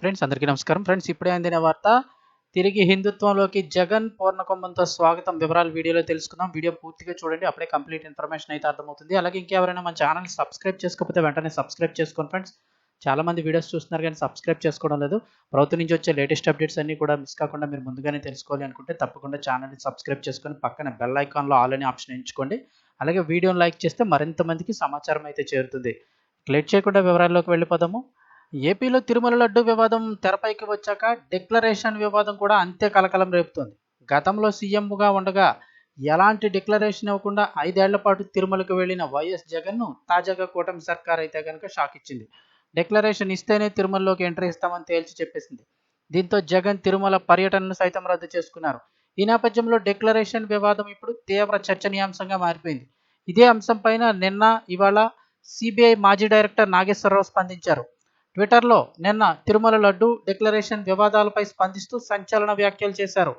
Friends అందరికీ నమస్కారం. Friends ఇప్పుడే అందిన వార్త తిరిగి హిందుత్వంలోకి జగన్ పూర్ణకుంభంతో స్వాగతం. వివరాలు వీడియోలో తెలుసుకుందాం. వీడియో పూర్తిగా చూడండి. అప్పుడే కంప్లీట్ ఇన్ఫర్మేషన్ అయితే అర్థమవుతుంది. అలాగే ఇంకెవరైనా మన ఛానల్ సబ్స్క్రైబ్ చేసుకోకపోతే వెంటనే సబ్స్క్రైబ్ చేసుకోండి ఫ్రెండ్స్. చాలా మంది వీడియోస్ చూస్తున్నారు కానీ సబ్స్క్రైబ్ చేసుకోవడం లేదు. ప్రభుత్వం నుంచి వచ్చే లేటెస్ట్ అప్డేట్స్ అన్ని కూడా మిస్ కాకుండా మీరు ముందుగానే తెలుసుకోవాలి అనుకుంటే తప్పకుండా ఛానల్ని సబ్స్క్రైబ్ చేసుకొని పక్కన బెల్ ఐకాన్లో ఆల్ అనే ఆప్షన్ ఎంచుకోండి. అలాగే వీడియోని లైక్ చేస్తే మరింత మందికి సమాచారం అయితే చేరుతుంది. క్లిక్ చేయకుండా వివరాల్లోకి వెళ్ళిపోదాము. ఏపీలో తిరుమల లడ్డు వివాదం తెరపైకి వచ్చాక డిక్లరేషన్ వివాదం కూడా అంతే కలకలం రేపుతోంది. గతంలో సీఎంగా ఉండగా ఎలాంటి డిక్లరేషన్ ఇవ్వకుండా ఐదేళ్ళ పాటు తిరుమలకు వెళ్ళిన వైఎస్ జగన్ను తాజాగా కూటమి సర్కార్ అయితే కనుక షాక్ ఇచ్చింది. డిక్లరేషన్ ఇస్తేనే తిరుమలలోకి ఎంట్రీ ఇస్తామని తేల్చి చెప్పేసింది. దీంతో జగన్ తిరుమల పర్యటనను సైతం రద్దు చేసుకున్నారు. ఈ నేపథ్యంలో డిక్లరేషన్ వివాదం ఇప్పుడు తీవ్ర చర్చనీయాంశంగా మారిపోయింది. ఇదే అంశంపైన నిన్న ఇవాళ సిబిఐ మాజీ డైరెక్టర్ నాగేశ్వరరావు స్పందించారు. ట్విట్టర్లో నిన్న తిరుమల లడ్డు డిక్లరేషన్ వివాదాలపై స్పందిస్తూ సంచలన వ్యాఖ్యలు చేశారు.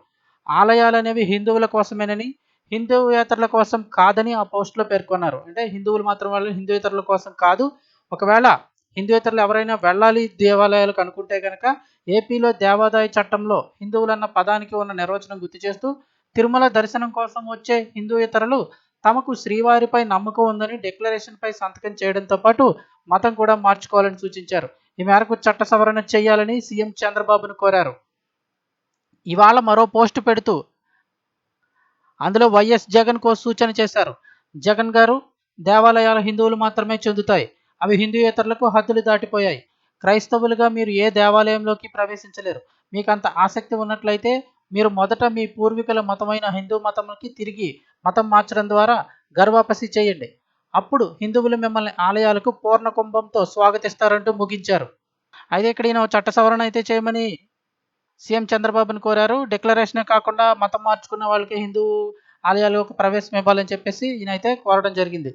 ఆలయాలనేవి హిందువుల కోసమేనని హిందూయేతరుల కోసం కాదని ఆ పోస్టులో పేర్కొన్నారు. అంటే హిందువులు మాత్రం వాళ్ళు హిందువేతరుల కోసం కాదు. ఒకవేళ హిందూయేతరులు ఎవరైనా వెళ్ళాలి దేవాలయాలకు అనుకుంటే కనుక ఏపీలో దేవాదాయ చట్టంలో హిందువులన్న పదానికి ఉన్న నిర్వచనం గుర్తు చేస్తూ తిరుమల దర్శనం కోసం వచ్చే హిందూయేతరులు తమకు శ్రీవారిపై నమ్మకం ఉందని డిక్లరేషన్పై సంతకం చేయడంతో పాటు మతం కూడా మార్చుకోవాలని సూచించారు. ఈ మేరకు చట్ట సవరణ చేయాలని సీఎం చంద్రబాబును కోరారు. ఇవాళ మరో పోస్ట్ పెడుతూ అందులో వైఎస్ జగన్ కో సూచన చేశారు. జగన్ గారు దేవాలయాల హిందువులు మాత్రమే చెందుతాయి. అవి హిందూయేతరులకు హద్దులు దాటిపోయాయి. క్రైస్తవులుగా మీరు ఏ దేవాలయంలోకి ప్రవేశించలేరు. మీకు అంత ఆసక్తి ఉన్నట్లయితే మీరు మొదట మీ పూర్వీకుల మతమైన హిందూ మతంకి తిరిగి మతం మార్చడం ద్వారా గర్వాపసి చేయండి. అప్పుడు హిందువులు మిమ్మల్ని ఆలయాలకు పూర్ణ కుంభంతో స్వాగతిస్తారంటూ ముగించారు. అయితే ఇక్కడ ఈయన చట్ట సవరణ అయితే చేయమని సీఎం చంద్రబాబును కోరారు. డిక్లరేషనే కాకుండా మతం మార్చుకున్న వాళ్ళకి హిందూ ఆలయాలకు ప్రవేశం ఇవ్వాలని చెప్పేసి ఈయన అయితే కోరడం జరిగింది.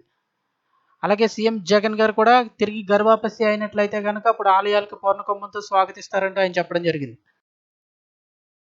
అలాగే సీఎం జగన్ గారు కూడా తిరిగి గర్వాపసి అయినట్లయితే కనుక అప్పుడు ఆలయాలకు పూర్ణకుంభంతో స్వాగతిస్తారంటూ ఆయన చెప్పడం జరిగింది.